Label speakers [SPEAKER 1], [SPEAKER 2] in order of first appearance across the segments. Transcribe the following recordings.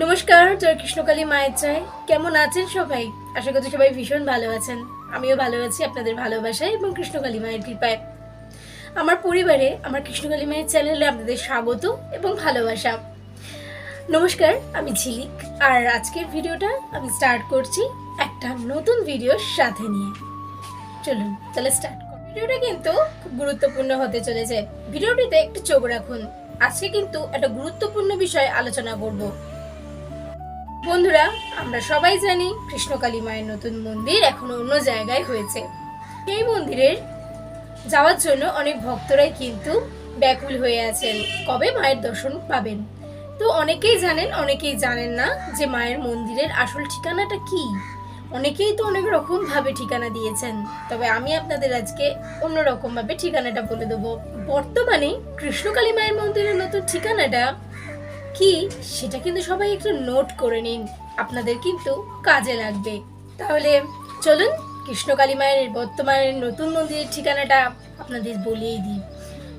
[SPEAKER 1] নমস্কার, জয় কৃষ্ণকালী মায়ের জয়। কেমন আছেন সবাই? আশা করছি সবাই ভীষণ ভালো আছেন। আমিও ভালো আছি আপনাদের ভালোবাসায় এবং কৃষ্ণকালী মায়ের কৃপায়। আমার পরিবারে, আমার কৃষ্ণকালী মায়ের চ্যানেলে আপনাদের স্বাগত এবং ভালোবাসা। নমস্কার, আমি ঝিলিক। আর আজকের ভিডিওটা আমি স্টার্ট করছি একটা নতুন ভিডিওর সাথে নিয়ে। চলুন, তাহলে স্টার্ট করি। ভিডিওটা কিন্তু খুব গুরুত্বপূর্ণ হতে চলেছে। ভিডিওটিতে একটু চোখ রাখুন। আজকে কিন্তু একটা গুরুত্বপূর্ণ বিষয় আলোচনা করব। বন্ধুরা, আমরা সবাই জানি কৃষ্ণকালী মায়ের নতুন মন্দির এখনও অন্য জায়গায় হয়েছে। এই মন্দিরের যাওয়ার জন্য অনেক ভক্তরাই কিন্তু ব্যাকুল হয়ে আছেন। কবে মায়ের দর্শন পাবেন? তো অনেকেই জানেন অনেকেই জানেন না যে মায়ের মন্দিরের আসল ঠিকানাটা কি। অনেকেই তো অনেক রকম ভাবে ঠিকানা দিয়েছেন। তবে আমি আপনাদের আজকে অন্যরকম ভাবে ঠিকানাটা বলে দেবো। বর্তমানে কৃষ্ণকালী মায়ের মন্দিরের নতুন ঠিকানাটা কি? সেটা কিন্তু সবাই একটু নোট করে নিন। আপনাদের কিন্তু কাজে লাগবে। তাহলে চলুন কৃষ্ণকালী মায়ের বর্তমানের নতুন মন্দিরের ঠিকানাটা আপনাদের বলিয়ে দিই।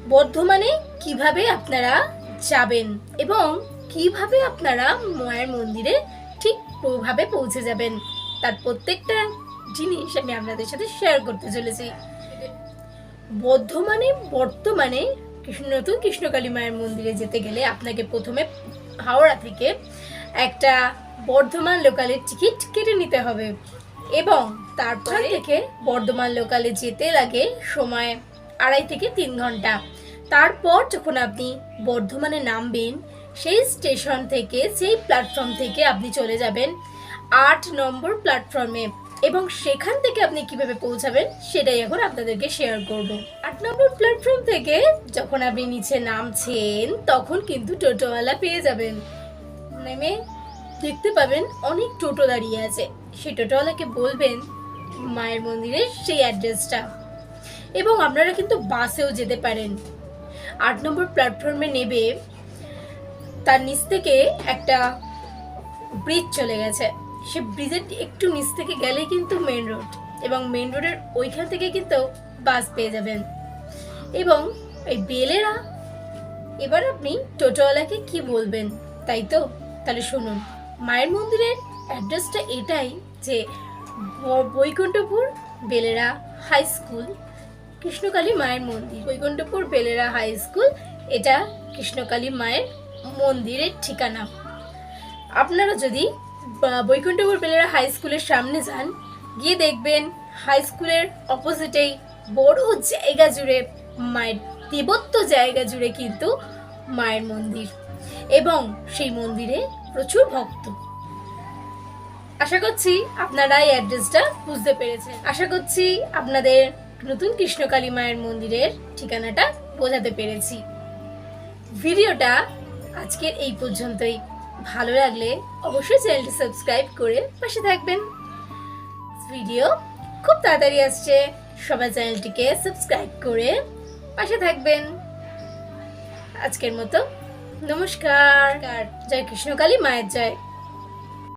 [SPEAKER 1] বর্ধমানে কীভাবে আপনারা যাবেন এবং কীভাবে আপনারা মায়ের মন্দিরে ঠিক ভাবে পৌঁছে যাবেন, তার প্রত্যেকটা জিনিস আমি আপনাদের সাথে শেয়ার করতে চলেছি। বর্ধমানে, বর্তমানে নতুন কৃষ্ণকালী মায়ের মন্দিরে যেতে গেলে আপনাকে প্রথমে হাওড়া থেকে একটা বর্ধমান লোকালের টিকিট কেটে নিতে হবে এবং তারপর থেকে বর্ধমান লোকালে যেতে লাগে সময় আড়াই থেকে তিন ঘণ্টা। তারপর যখন আপনি বর্ধমানে নামবেন সেই স্টেশন থেকে সেই প্ল্যাটফর্ম থেকে আপনি চলে যাবেন আট নম্বর প্ল্যাটফর্মে। এবং সেখান থেকে আপনি কীভাবে পৌঁছাবেন, সেটাই এখন আপনাদেরকে শেয়ার করব। আট নম্বর প্ল্যাটফর্ম থেকে যখন আপনি নিচে নামছেন, তখন কিন্তু টোটোওয়ালা পেয়ে যাবেন। নেমে দেখতে পাবেন অনেক টোটো দাঁড়িয়ে আছে। সেই টোটোওয়ালাকে বলবেন, মায়ের মন্দিরের সেই অ্যাড্রেসটা এবং আপনারা কিন্তু বাসেও যেতে পারেন। আট নম্বর প্ল্যাটফর্মে নেবে, তার নিচ থেকে একটা ব্রিজ চলে গেছে। সে ব্রিজের একটু নিচ থেকে গেলেই কিন্তু মেন রোড এবং মেন রোডের ওইখান থেকে কিন্তু বাস পেয়ে যাবেন। এবং এই বেলেরা, এবার আপনি টোটোওয়ালাকে কি বলবেন? তাই তো? তাহলে শুনুন, মায়ের মন্দিরের অ্যাড্রেসটা এটাই যে বৈকুণ্ঠপুর বেলেরা হাই স্কুল কৃষ্ণকালী মায়ের মন্দির। বৈকুণ্ঠপুর বেলেরা হাই স্কুল এটা কৃষ্ণকালী মায়ের মন্দিরের ঠিকানা। আপনারা যদি বৈকুণ্ঠপুর বেলেরা হাই স্কুলের সামনে যান, গিয়ে দেখবেন হাই স্কুলের অপোজিটেই বড় জায়গা জুড়ে মায়ের দেবত্ব জায়গা জুড়ে কিন্তু মায়ের মন্দির এবং সেই মন্দিরে প্রচুর ভক্ত। আশা করছি আপনারা এই অ্যাড্রেসটা বুঝতে পেরেছেন। আশা করছি আপনাদের নতুন কৃষ্ণকালী মায়ের মন্দিরের ঠিকানাটা বোঝাতে পেরেছি। ভিডিওটা আজকের এই পর্যন্তই। ভালো লাগলে অবশ্যই চ্যানেলটি সাবস্ক্রাইব করে পাশে থাকবেন। ভিডিও খুব তাড়াতাড়ি আসছে। সবাই চ্যানেলটিকে সাবস্ক্রাইব করে পাশে থাকবেন। আজকের মতো নমস্কার। জয় কৃষ্ণকালী মায়ের জয়।